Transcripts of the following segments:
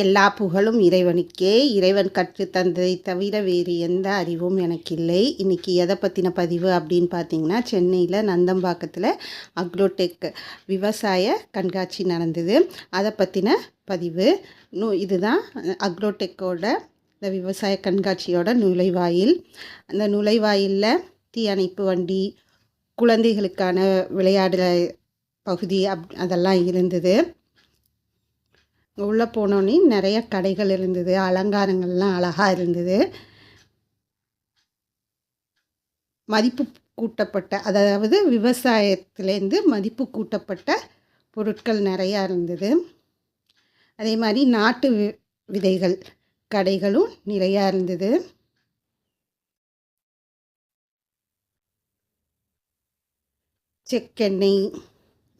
எல்லா புகழும் இறைவனுக்கே. இறைவன் கற்று தந்ததை தவிர வேறு எந்த அறிவும் எனக்கு இல்லை இன்றைக்கி எதை பற்றின பதிவு அப்படின்னு பார்த்தீங்கன்னா சென்னையில் நந்தம்பாக்கத்தில் அக்ரோடெக் விவசாய கண்காட்சி நடந்தது. அதை பற்றின பதிவு. நூ இதுதான் அக்ரோடெக்கோட இந்த விவசாய கண்காட்சியோட நுழைவாயில். அந்த நுழைவாயிலில் தீயணைப்பு வண்டி குழந்தைகளுக்கான விளையாடுற பகுதி அப் அதெல்லாம் இருந்தது. உள்ளே போனோடனே நிறைய கடைகள் இருந்தது அலங்காரங்கள்லாம் அழகாக இருந்தது. மதிப்பு கூட்டப்பட்ட அதாவது விவசாயத்துலேருந்து மதிப்பு கூட்டப்பட்ட பொருட்கள் நிறையா இருந்தது. அதே மாதிரி நாட்டு வி விதைகள் கடைகளும் நிறையா இருந்தது. செக்கெண்ணெய்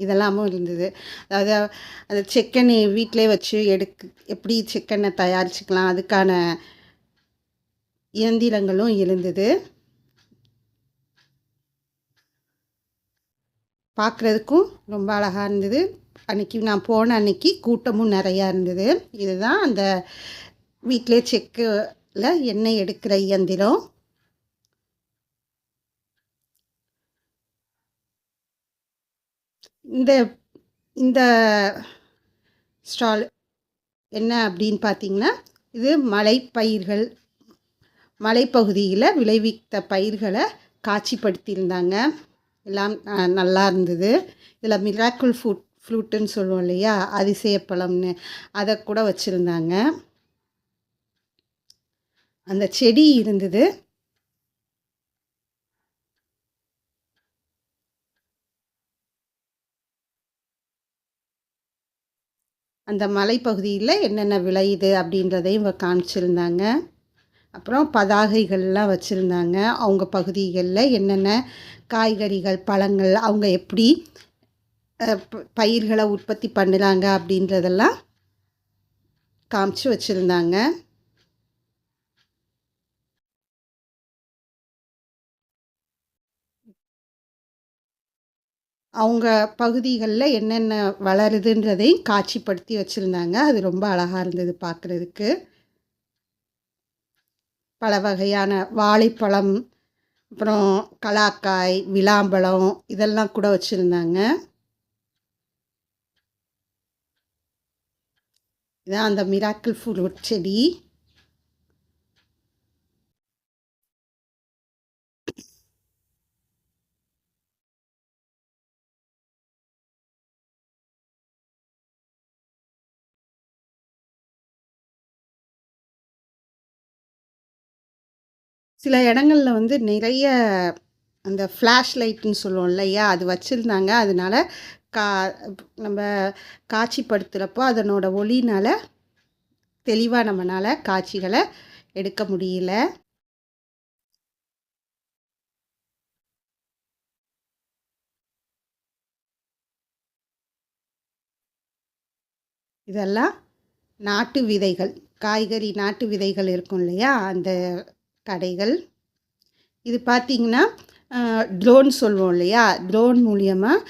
இதெல்லாமும் இருந்தது. அதாவது அந்த செக்கெண்ணெய் வீட்டிலே வச்சு எடுக்க எப்படி செக்கெண்ணெய் தயாரிச்சுக்கலாம் அதுக்கான இயந்திரங்களும் இருந்தது. பார்க்குறதுக்கும் ரொம்ப அழகாக இருந்தது. அன்றைக்கி நான் போன அன்னைக்கு கூட்டமும் நிறையா இருந்தது. இதுதான் அந்த வீட்டிலே செக்கில் எண்ணெய் எடுக்கிற இயந்திரம். இந்த இந்த ஸ்டால் என்ன அப்படின்னு பார்த்தீங்கன்னா இது மலைப்பயிர்கள் மலைப்பகுதியில் விளைவித்த பயிர்களை காட்சிப்படுத்தியிருந்தாங்க. எல்லாம் நல்லா இருந்தது. இதில் மிராக்குள் ஃபுட் ஃப்ளூட்டுன்னு சொல்லுவோம் இல்லையா? அதிசயப்பழம்னு அதை கூட வச்சுருந்தாங்க. அந்த செடி இருந்தது. அந்த மலைப்பகுதியில் என்னென்ன விளையுது அப்படின்றதையும் காமிச்சிருந்தாங்க. அப்புறம் பதாகைகள்லாம் வச்சுருந்தாங்க. அவங்க பகுதிகளில் என்னென்ன காய்கறிகள் பழங்கள் அவங்க எப்படி பயிர்களை உற்பத்தி பண்ணுறாங்க அப்படின்றதெல்லாம் காமிச்சு வச்சுருந்தாங்க. அவங்க பகுதிகளில் என்னென்ன வளருதுன்றதையும் காட்சிப்படுத்தி வச்சுருந்தாங்க. அது ரொம்ப அழகாக இருந்தது பார்க்குறதுக்கு. பல வகையான வாழைப்பழம் அப்புறம் கலாக்காய் விளாம்பழம் இதெல்லாம் கூட வச்சுருந்தாங்க. இதான் அந்த மிராக்கிள் ஃப்ரூட் செடி. சில இடங்களில் வந்து நிறைய அந்த ஃப்ளாஷ் லைட்டுன்னு சொல்லுவோம் இல்லையா? அது வச்சுருந்தாங்க. அதனால் கா நம்ம காட்சிப்படுத்துகிறப்போ அதனோட ஒளினால் தெளிவாக நம்மளால் காட்சிகளை எடுக்க முடியல. இதெல்லாம் நாட்டு விதைகள். காய்கறி நாட்டு விதைகள் இருக்கும் இல்லையா? அந்த கடைகள். இது பார்த்திங்கன்னா ட்ரோன் சொல்லுவோம் இல்லையா? ட்ரோன் மூலியமாக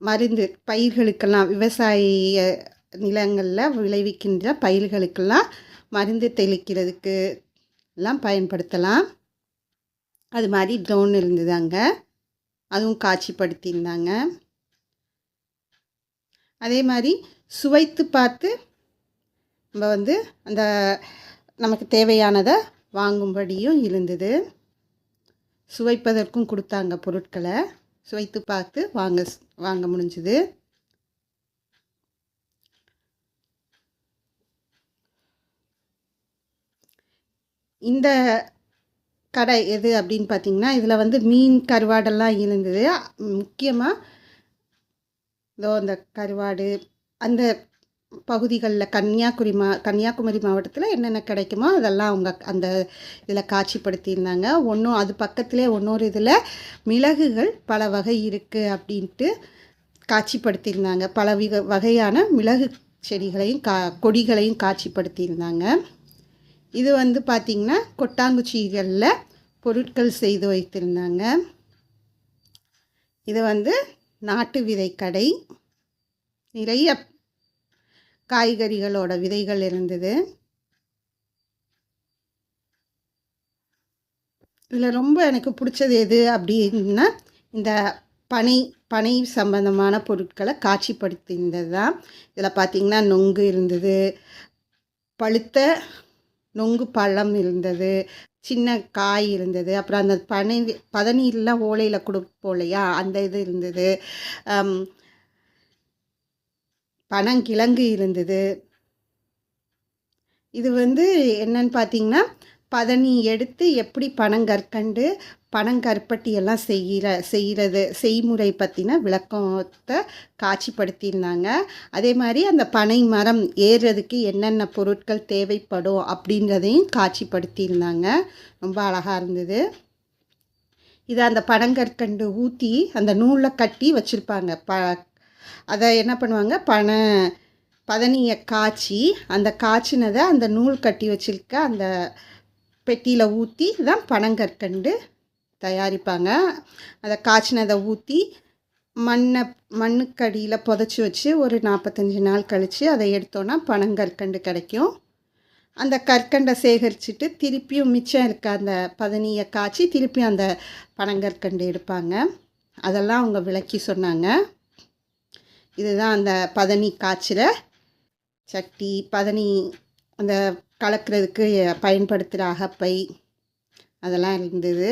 மருந்து பயிர்களுக்கெல்லாம் விவசாய நிலங்களில் விளைவிக்கின்ற பயிர்களுக்கெல்லாம் மருந்து தெளிக்கிறதுக்கு எல்லாம் பயன்படுத்தலாம். அது மாதிரி ட்ரோன் இருந்தது அங்கே அதுவும் காட்சிப்படுத்தியிருந்தாங்க. அதே மாதிரி சுவைத்து பார்த்து நம்ம வந்து அந்த நமக்கு தேவையானதை வாங்கும்படியும் இருந்தது. சுவைப்பதற்கும் கொடுத்தாங்க பொருட்களை. சுவைத்து பார்த்து வாங்க வாங்க முடிஞ்சுது. இந்த கடை எது அப்படின்னு பார்த்தீங்கன்னா இதில் வந்து மீன் கருவாடெல்லாம் இருந்தது. முக்கியமாக இதோ அந்த கருவாடு அந்த பகுதிகளில் கன்னியாகுமரி மா கன்னியாகுமரி மாவட்டத்தில் என்னென்ன கிடைக்குமோ அதெல்லாம் அவங்க அந்த இதில் காட்சிப்படுத்தியிருந்தாங்க. ஒன்றும் அது பக்கத்துலேயே ஒன்றொரு இதில் மிளகுகள் பல வகை இருக்குது அப்படின்ட்டு காட்சிப்படுத்தியிருந்தாங்க. பல விக வகையான மிளகு செடிகளையும் கா கொடிகளையும் காட்சிப்படுத்தியிருந்தாங்க. இது வந்து பார்த்திங்கன்னா கொட்டாங்குச்சிகளில் பொருட்கள் செய்து வைத்திருந்தாங்க. இது வந்து நாட்டு விதை கடை நிறைய காய்கறிகளோட விதைகள் இருந்தது. இதில் ரொம்ப எனக்கு பிடிச்சது எது அப்படின்னா இந்த பனை பனை சம்பந்தமான பொருட்களை காட்சிப்படுத்தியிருந்தது தான் இதில் பார்த்திங்கன்னா நொங்கு இருந்தது. பழுத்த நொங்கு பழம் இருந்தது. சின்ன காய் இருந்தது. அப்புறம் அந்த பனை பதநீர்லாம் ஓலையில் கொடுப்போம் இல்லையா? அந்த இது இருந்தது. பனங்கிழங்கு இருந்தது. இது வந்து என்னன்னு பார்த்தீங்கன்னா பதனி எடுத்து எப்படி பனங்கற்கண்டு பனங்கற்பட்டி எல்லாம் செய்கிற செய்கிறது செய்முறை பற்றின விளக்கத்தை காட்சிப்படுத்தியிருந்தாங்க. அதே மாதிரி அந்த பனை மரம் ஏறுறதுக்கு என்னென்ன பொருட்கள் தேவைப்படும் அப்படின்றதையும் காட்சிப்படுத்தியிருந்தாங்க. ரொம்ப அழகாக இருந்தது. இதை அந்த பனங்கற்கண்டு ஊற்றி அந்த நூலில் கட்டி வச்சுருப்பாங்க. ப அதை என்ன பண்ணுவாங்க? பனை பதனியை காய்ச்சி அந்த காய்ச்சினதை அந்த நூல் கட்டி வச்சுருக்க அந்த பெட்டியில் ஊற்றி தான் பனங்கற்கண்டு தயாரிப்பாங்க. அதை காய்ச்சினதை ஊற்றி மண்ணை மண்ணுக்கடியில் புதைச்சி வச்சு ஒரு நாற்பத்தஞ்சு நாள் கழித்து அதை எடுத்தோன்னா பனங்கற்கண்டு கிடைக்கும். அந்த கற்கண்டை சேகரிச்சுட்டு திருப்பியும் மிச்சம் இருக்க அந்த பதனியை காய்ச்சி திருப்பியும் அந்த பனங்கற்கண்டு எடுப்பாங்க. அதெல்லாம் அவங்க விளக்கி சொன்னாங்க. இதுதான் அந்த பதனி காய்ச்சிற சட்டி. பதனி அந்த கலக்கிறதுக்கு பயன்படுத்துகிற அகப்பை அதெல்லாம் இருந்தது.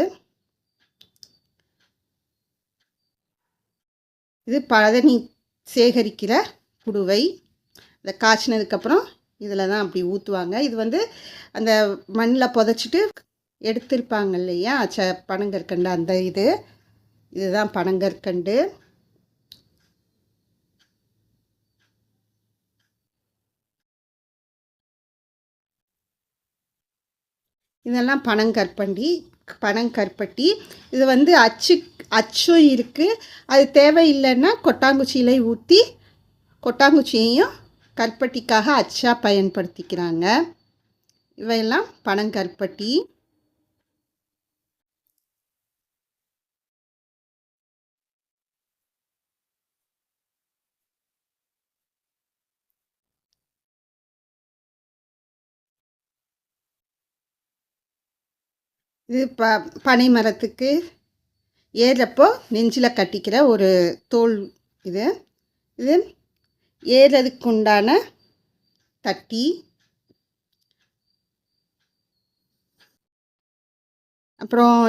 இது பதனி சேகரிக்கிற புடுவை. அதை காய்ச்சினதுக்கப்புறம் இதில் தான் அப்படி ஊற்றுவாங்க இது வந்து அந்த மண்ணில் புதைச்சிட்டு எடுத்திருப்பாங்க இல்லையா? ச பனங்கற்கண்டு அந்த இது. இதுதான் பனங்கற்கண்டு. இதெல்லாம் பனங்கற்பண்டி பனங்கற்பட்டி இது வந்து அச்சு அச்சும் இருக்குது அது தேவையில்லைன்னா கொட்டாங்குச்சியில் ஊற்றி கொட்டாங்குச்சியையும் கற்பட்டிக்காக அச்சாக பயன்படுத்திக்கிறாங்க. இவையெல்லாம் பனங்கற்பட்டி இது ப பனை மரத்துக்கு ஏறப்போ நெஞ்சில் கட்டிக்கிற ஒரு தோல் இது. இது ஏறதுக்கு உண்டான தட்டி. அப்புறம்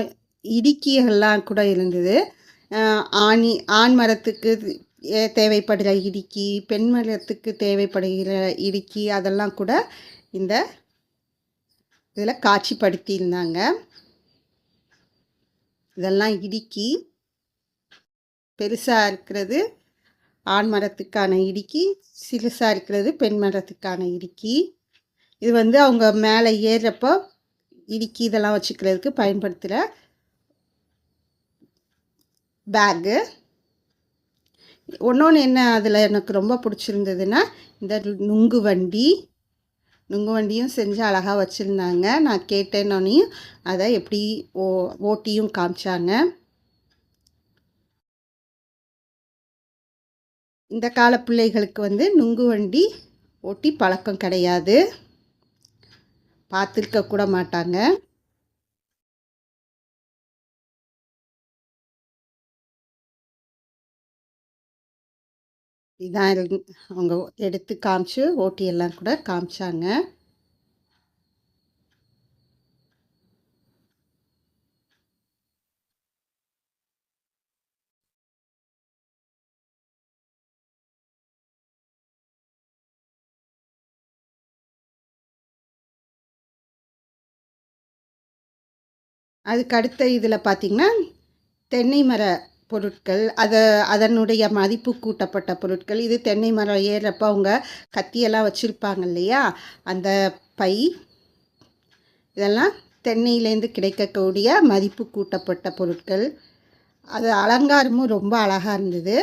இடுக்கிகள்லாம் கூட இருந்தது. ஆணி ஆண் மரத்துக்கு தேவைப்படுகிற இடுக்கி பெண் மரத்துக்கு தேவைப்படுகிற இடுக்கி அதெல்லாம் கூட இந்த இதில் காட்சிப்படுத்தியிருந்தாங்க. இதெல்லாம் இடுக்கி பெருசாக இருக்கிறது ஆண் மரத்துக்கான இடுக்கி சிறுசாக இருக்கிறது பெண் மரத்துக்கான இடுக்கி. இது வந்து அவங்க மேலே ஏறுறப்போ இடுக்கி இதெல்லாம் வச்சுக்கிறதுக்கு பயன்படுத்துகிற பேக்கு. ஒன்று ஒன்று என்ன அதில் எனக்கு ரொம்ப பிடிச்சிருந்ததுன்னா இந்த நுங்கு வண்டி. நுங்கு வண்டியும் செஞ்சு அழகாக வச்சுருந்தாங்க. நான் கேட்டேன்னொன்னையும் அதை எப்படி ஓ ஓட்டியும் காமிச்சாங்க. இந்த கால பிள்ளைகளுக்கு வந்து நுங்கு வண்டி ஓட்டி பழக்கம் கிடையாது. பார்த்துருக்க கூட மாட்டாங்க. இதான் அவங்க எடுத்து காமிச்சு ஓட்டி எல்லாம் கூட காமிச்சாங்க. அதுக்கு அடுத்த இதில் பார்த்திங்கன்னா தென்னை மர பொருட்கள் அதை அதனுடைய மதிப்பு கூட்டப்பட்ட பொருட்கள் இது தென்னை மரம் ஏறுறப்ப அவங்க கத்தியெல்லாம் வச்சுருப்பாங்க இல்லையா? அந்த பை இதெல்லாம் தென்னையிலேருந்து கிடைக்கக்கூடிய மதிப்பு கூட்டப்பட்ட பொருட்கள். அது அலங்காரமும் ரொம்ப அழகாக இருந்தது.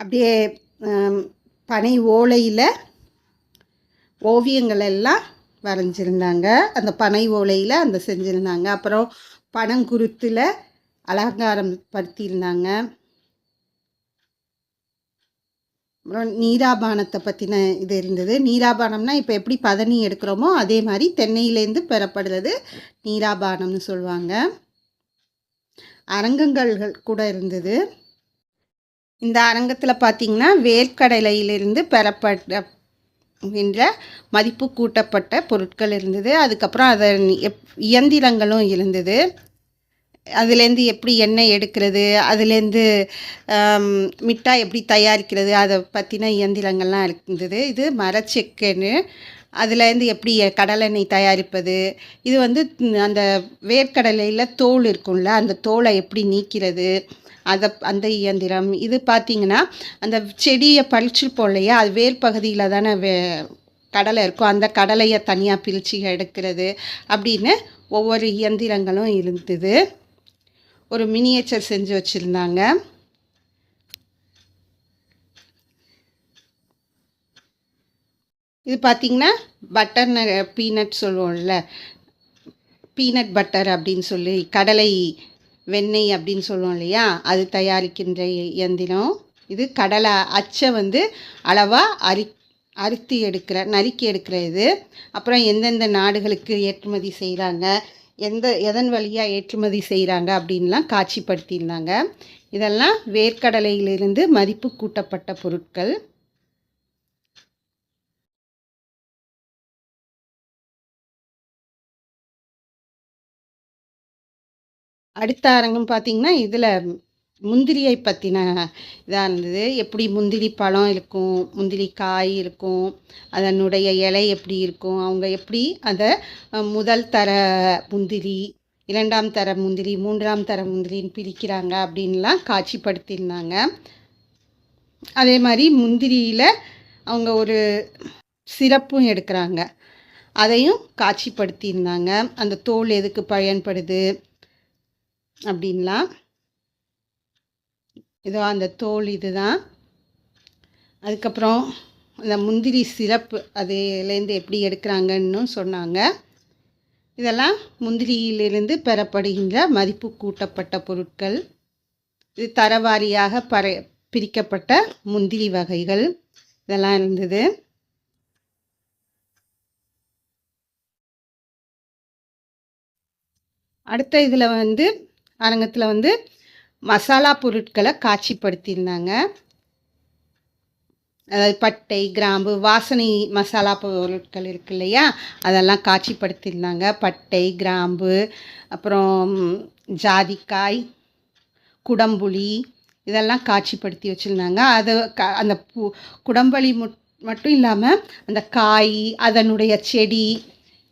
அப்படியே பனை ஓலையில் ஓவியங்கள் எல்லாம் வரைஞ்சிருந்தாங்க. அந்த பனை ஓலையில் அந்த செஞ்சுருந்தாங்க. அப்புறம் பனங்குருத்தில் அலங்காரம் படுத்தியிருந்தாங்க. அப்புறம் நீராபானத்தை பற்றின இது இருந்தது. நீராபானம்னா இப்போ எப்படி பதனி எடுக்கிறோமோ அதே மாதிரி தென்னையிலேருந்து பெறப்படுறது நீராபானம்னு சொல்லுவாங்க. அரங்கங்கள் கூட இருந்தது. இந்த அரங்கத்தில் பார்த்திங்கன்னா வேர்க்கடலையிலிருந்து பெறப்பட்ட என்ற மதிப்பு கூட்டப்பட்ட பொருட்கள் இருந்தது. அதுக்கப்புறம் அதை எப் இயந்திரங்களும் இருந்தது. அதுலேருந்து எப்படி எண்ணெய் எடுக்கிறது அதுலேருந்து மிட்டாய் எப்படி தயாரிக்கிறது அதை பற்றின இயந்திரங்கள்லாம் இருந்தது. இது மரச்செக்குன்னு அதுலேருந்து எப்படி கடலெண்ணெய் தயாரிப்பது? இது வந்து அந்த வேர்க்கடலையில் தோல் இருக்கும்ல அந்த தோலை எப்படி நீக்கிறது? அதை அந்த இயந்திரம். இது பார்த்திங்கன்னா அந்த செடியை பறிச்சுப்போம் இல்லையா? அது வேர் பகுதியில் தானே வே கடலை இருக்கும். அந்த கடலையை தனியாக பிரித்து எடுக்கிறது அப்படின்னு ஒவ்வொரு இயந்திரங்களும் இருந்தது. ஒரு மினியேச்சர் செஞ்சு வச்சுருந்தாங்க. இது பார்த்திங்கன்னா பட்டர் பீனட் சொல்லுவோம்ல. பீனட் பட்டர் அப்படின்னு சொல்லி கடலை வெண்ணெய் அப்படின்னு சொல்லுவோம் இல்லையா? அது தயாரிக்கின்ற இயந்திரம். இது கடலை அச்சை வந்து அளவாக அரி அறுத்தி எடுக்கிற நறுக்கி எடுக்கிற இது. அப்புறம் எந்தெந்த நாடுகளுக்கு ஏற்றுமதி செய்கிறாங்க எந்த எதன் வழியாக ஏற்றுமதி செய்கிறாங்க அப்படின்லாம் காட்சிப்படுத்தியிருந்தாங்க. இதெல்லாம் வேர்க்கடலையிலிருந்து மதிப்பு கூட்டப்பட்ட பொருட்கள். அடுத்த அரங்கம் பார்த்திங்கன்னா இதில் முந்திரியை பற்றின இதாக இருந்தது. எப்படி முந்திரி பழம் இருக்கும் முந்திரி காய் இருக்கும் அதனுடைய இலை எப்படி இருக்கும் அவங்க எப்படி அதை முதல் தர முந்திரி இரண்டாம் தர முந்திரி மூன்றாம் தர முந்திரின்னு பிரிக்கிறாங்க அப்படின்லாம் காட்சிப்படுத்தியிருந்தாங்க. அதே மாதிரி முந்திரியில் அவங்க ஒரு சிறப்பும் எடுக்கிறாங்க. அதையும் காட்சிப்படுத்தியிருந்தாங்க. அந்த தோல் எதுக்கு பயன்படுது? அப்படின்லாம் இதோ அந்த தோல் இது தான் அதுக்கப்புறம் அந்த முந்திரி சிறப்பு அதுலேருந்து எப்படி எடுக்கிறாங்கன்னு சொன்னாங்க. இதெல்லாம் முந்திரியிலிருந்து பெறப்படுகின்ற மதிப்பு கூட்டப்பட்ட பொருட்கள். இது தரவாரியாக பற பிரிக்கப்பட்ட முந்திரி வகைகள். இதெல்லாம் இருந்தது. அடுத்த இதில் வந்து அரங்கத்தில் வந்து மசாலா பொருட்களை காட்சிப்படுத்தியிருந்தாங்க. அதாவது பட்டை கிராம்பு வாசனை மசாலா பொருட்கள் இருக்கு இல்லையா? அதெல்லாம் காட்சிப்படுத்தியிருந்தாங்க. பட்டை கிராம்பு அப்புறம் ஜாதிக்காய் குடம்புளி இதெல்லாம் காட்சிப்படுத்தி வச்சுருந்தாங்க. அதை க அந்த பூ குடம்புளி மட்டும் இல்லாமல் அந்த காய் அதனுடைய செடி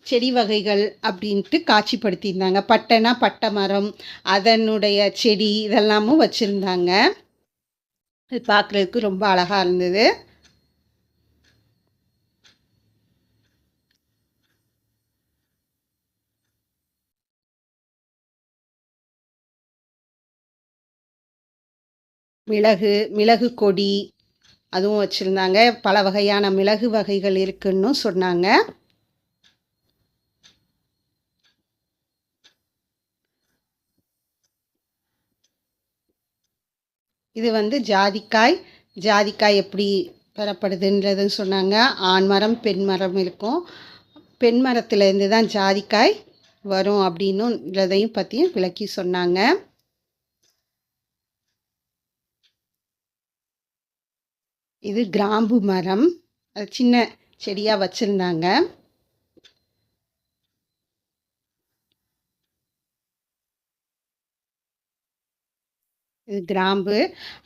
செடி வகைகள் அப்படின்ட்டு காட்சிப்படுத்தியிருந்தாங்க. பட்டைனா பட்டை மரம் அதனுடைய செடி இதெல்லாமும் வச்சுருந்தாங்க. அது பார்க்குறதுக்கு ரொம்ப அழகாக இருந்தது. மிளகு மிளகு கொடி அதுவும் வச்சுருந்தாங்க. பல வகையான மிளகு வகைகள் இருக்குன்னு சொன்னாங்க. இது வந்து ஜாதிக்காய். ஜாதிக்காய் எப்படி பெறப்படுதுன்றதுன்னு சொன்னாங்க. ஆண் மரம் பெண் மரம் இருக்கும். பெண் மரத்துலேருந்து தான் ஜாதிக்காய் வரும் அப்படின்னுன்றதையும் பற்றியும் விளக்கி சொன்னாங்க. இது கிராம்பு மரம். அது சின்ன செடியாக வச்சுருந்தாங்க. இது கிராம்பு.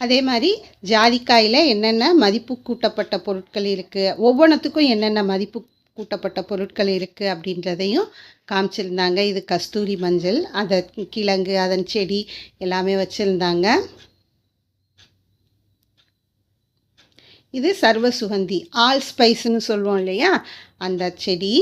அதே மாதிரி ஜாதிக்காயில் என்னென்ன மதிப்பு கூட்டப்பட்ட பொருட்கள் இருக்குது ஒவ்வொன்றுத்துக்கும் என்னென்ன மதிப்பு கூட்டப்பட்ட பொருட்கள் இருக்குது அப்படின்றதையும் காமிச்சிருந்தாங்க. இது கஸ்தூரி மஞ்சள் அதை கிழங்கு அதன் செடி எல்லாமே வச்சுருந்தாங்க. இது சர்வ சுகந்தி ஆல் ஸ்பைஸ்னு சொல்லுவோம் இல்லையா? அந்த செடி.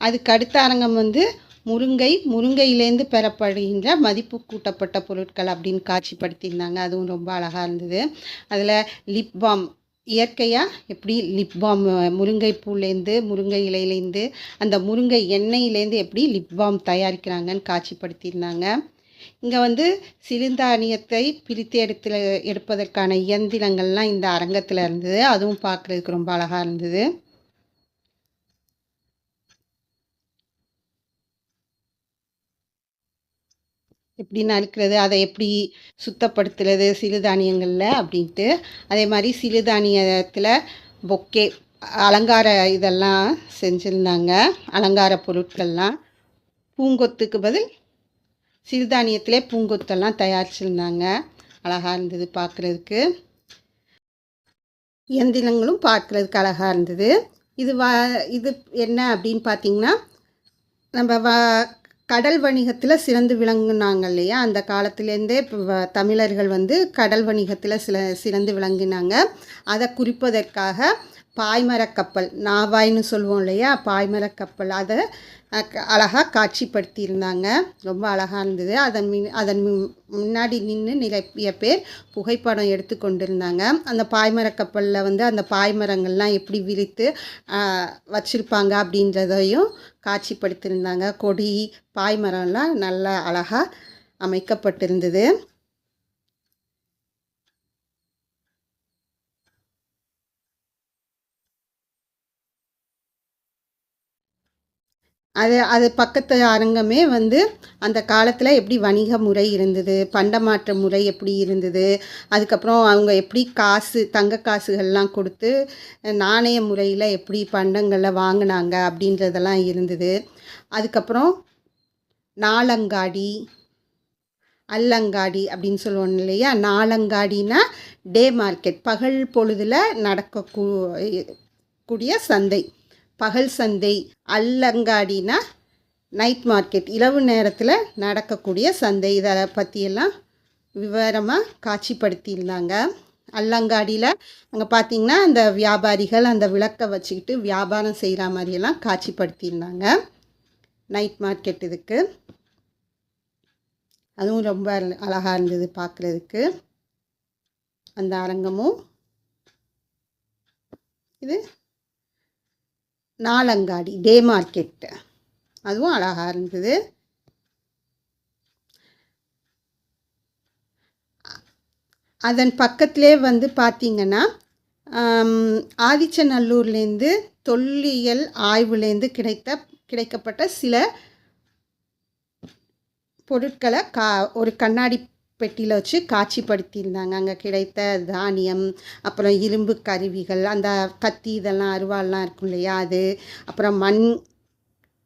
அதுக்கு அடுத்த அரங்கம் வந்து முருங்கை முருங்கையிலேருந்து பெறப்படுகின்ற மதிப்பு கூட்டப்பட்ட பொருட்கள் அப்படின்னு காட்சிப்படுத்தியிருந்தாங்க. அதுவும் ரொம்ப அழகாக இருந்தது. அதில் லிப் பாம் இயற்கையாக எப்படி லிப் பாம் முருங்கை பூலேருந்து முருங்கை இலையிலேருந்து அந்த முருங்கை எண்ணெயிலேருந்து எப்படி லிப் பாம் தயாரிக்கிறாங்கன்னு காட்சிப்படுத்தியிருந்தாங்க. இங்கே வந்து சிறுதானியத்தை பிரித்து எடுத்து எடுப்பதற்கான இயந்திரங்கள்லாம் இந்த அரங்கத்தில் இருந்தது. அதுவும் பார்க்குறதுக்கு ரொம்ப அழகாக இருந்தது. எப்படி நறுக்கிறது அதை எப்படி சுத்தப்படுத்துறது சிறுதானியங்களில் அப்படின்ட்டு. அதே மாதிரி சிறுதானியத்தில் பொக்கே அலங்கார இதெல்லாம் செஞ்சுருந்தாங்க. அலங்கார பொருட்கள்லாம். பூங்கொத்துக்கு பதில் சிறுதானியத்திலே பூங்கொத்தெல்லாம் தயாரிச்சிருந்தாங்க. அழகாக இருந்தது பார்க்குறதுக்கு இயந்திரங்களும் பார்க்குறதுக்கு அழகாக இருந்தது. இது வ இது என்ன அப்படின்னு பார்த்தீங்கன்னா நம்ம வ கடல் வணிகத்தில் சிறந்து விளங்குனாங்க இல்லையா அந்த காலத்துலேருந்தே இப்போ தமிழர்கள் வந்து கடல் வணிகத்தில் சில சிறந்து விளங்கினாங்க. அதை குறிப்பதற்காக பாய்மரக் கப்பல் நாவாய்னு சொல்லுவோம் இல்லையா? பாய்மரக் கப்பல். அதை அழகாக காட்சிப்படுத்தியிருந்தாங்க. ரொம்ப அழகாக இருந்தது. அதன் மின் அதன் முன்னாடி நின்று நிறைய பேர் புகைப்படம் எடுத்து கொண்டிருந்தாங்க. அந்த பாய்மர கப்பலில் வந்து அந்த பாய்மரங்கள்லாம் எப்படி விரித்து வச்சுருப்பாங்க அப்படின்றதையும் காட்சிப்படுத்தியிருந்தாங்க. கொடி பாய்மரம்லாம் நல்லா அழகாக அமைக்கப்பட்டிருந்தது. அது அது பக்கத்து அரங்கமே வந்து அந்த காலத்தில் எப்படி வணிக முறை இருந்தது பண்டமாற்ற முறை எப்படி இருந்தது அதுக்கப்புறம் அவங்க எப்படி காசு தங்க காசுகள்லாம் கொடுத்து நாணய முறையில் எப்படி பண்டங்களை வாங்கினாங்க அப்படின்றதெல்லாம் இருந்தது. அதுக்கப்புறம் நாலங்காடி அல்லங்காடி அப்படின்னு சொல்லுவோம் இல்லையா? நாளங்காடினா டே மார்க்கெட் பகல் பொழுதில் நடக்க கூடிய சந்தை. பகல் சந்தை அல்லங்காடினா நைட் மார்க்கெட் இரவு நேரத்தில் நடக்கக்கூடிய சந்தை. இதை பற்றியெல்லாம் விவரமாக காட்சிப்படுத்தியிருந்தாங்க. அல்லங்காடியில் அங்கே பார்த்திங்கன்னா அந்த வியாபாரிகள் அந்த விளக்கை வச்சுக்கிட்டு வியாபாரம் செய்கிற மாதிரியெல்லாம் காட்சிப்படுத்தியிருந்தாங்க. நைட் மார்க்கெட் இதுக்கு. அதுவும் ரொம்ப அழகாக இருந்தது பார்க்குறதுக்கு அந்த அரங்கமும். இது நாலங்காடி டே மார்க்கெட்டு அதுவும் அழகாக இருந்தது. அதன் பக்கத்திலே வந்து பார்த்திங்கன்னா ஆதிச்சநல்லூர்லேருந்து தொல்லியல் ஆய்வுலேருந்து கிடைத்த கிடைக்கப்பட்ட சில பொருட்களை கா ஒரு கண்ணாடி பெட்டியில் வச்சு காட்சிப்படுத்தியிருந்தாங்க. அங்கே கிடைத்த தானியம் அப்புறம் இரும்பு கருவிகள் அந்த கத்தி இதெல்லாம் அருவாள்லாம் இருக்கும் இல்லையா அது அப்புறம் மண்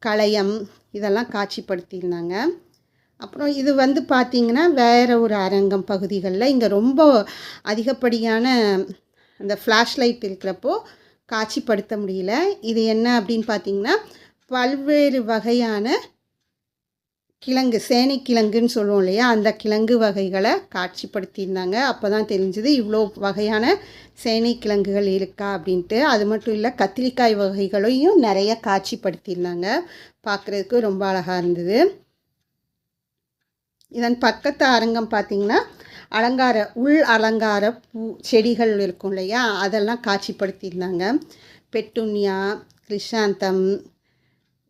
களையம் இதெல்லாம் காட்சிப்படுத்தியிருந்தாங்க. அப்புறம் இது வந்து பார்த்திங்கன்னா வேறு ஒரு அரங்கம் பகுதிகளில் இங்கே ரொம்ப அதிகப்படியான அந்த ஃப்ளாஷ் லைட் இருக்கிறப்போ காட்சிப்படுத்த முடியல. இது என்ன அப்படின்னு பார்த்திங்கன்னா பல்வேறு வகையான கிழங்கு சேனை கிழங்குன்னு சொல்லுவோம் இல்லையா? அந்த கிழங்கு வகைகளை காட்சிப்படுத்தியிருந்தாங்க. அப்போ தான் தெரிஞ்சுது இவ்வளோ வகையான சேனை கிழங்குகள் இருக்கா அப்படின்ட்டு. அது மட்டும் இல்லை கத்திரிக்காய் வகைகளையும் நிறைய காட்சிப்படுத்தியிருந்தாங்க. பார்க்குறதுக்கு ரொம்ப அழகாக இருந்தது. இதன் பக்கத்து அரங்கம் பார்த்திங்கன்னா அலங்கார உள் அலங்கார பூ செடிகள் இருக்கும் இல்லையா? அதெல்லாம் காட்சிப்படுத்தியிருந்தாங்க. பெட்டுன்யா கிருஷாந்தம்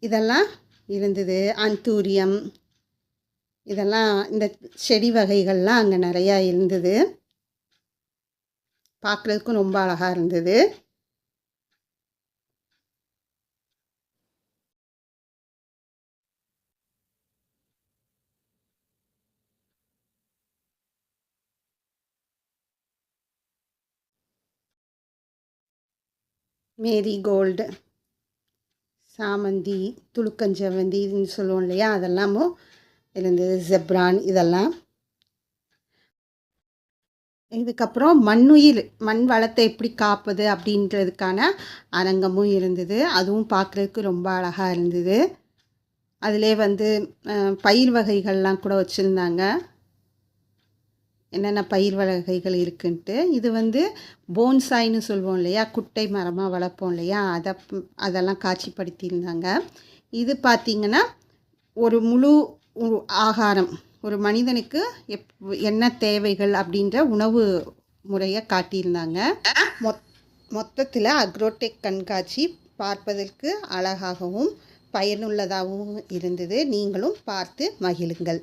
இதெல்லாம் இருந்தது. அந்தூரியம் இதெல்லாம் இந்த செடி வகைகள்லாம் அங்கே நிறையா இருந்தது. பார்க்குறதுக்கும் ரொம்ப அழகாக இருந்தது. மேரி கோல்டு சாமந்தி துளுக்கஞ்சவந்தின்னு சொல்லுவோம் இல்லையா? அதெல்லாமும் இருந்தது ஜெப்ரான் இதெல்லாம். இதுக்கப்புறம் மண்ணுயிர் மண் வளத்தை எப்படி காப்பது அப்படின்றதுக்கான அரங்கமும் இருந்தது. அதுவும் பார்க்குறதுக்கு ரொம்ப அழகாக இருந்தது. அதிலே வந்து பயிர் வகைகள்லாம் கூட வச்சுருந்தாங்க. என்னென்ன பயிர் வகைகள் இருக்குன்ட்டு. இது வந்து போன்சாய்னு சொல்லுவோம் இல்லையா? குட்டை மரமாக வளர்ப்போம் இல்லையா? அதை அதெல்லாம் காட்சிப்படுத்தியிருந்தாங்க. இது பார்த்திங்கன்னா ஒரு முழு ஆகாரம். ஒரு மனிதனுக்கு எப் என்ன தேவைகள் அப்படின்ற உணவு முறையை காட்டியிருந்தாங்க. மொத் மொத்தத்தில் அக்ரோடெக் கண்காட்சி பார்ப்பதற்கு அழகாகவும் பயனுள்ளதாகவும் இருந்தது. நீங்களும் பார்த்து மகிழுங்கள்.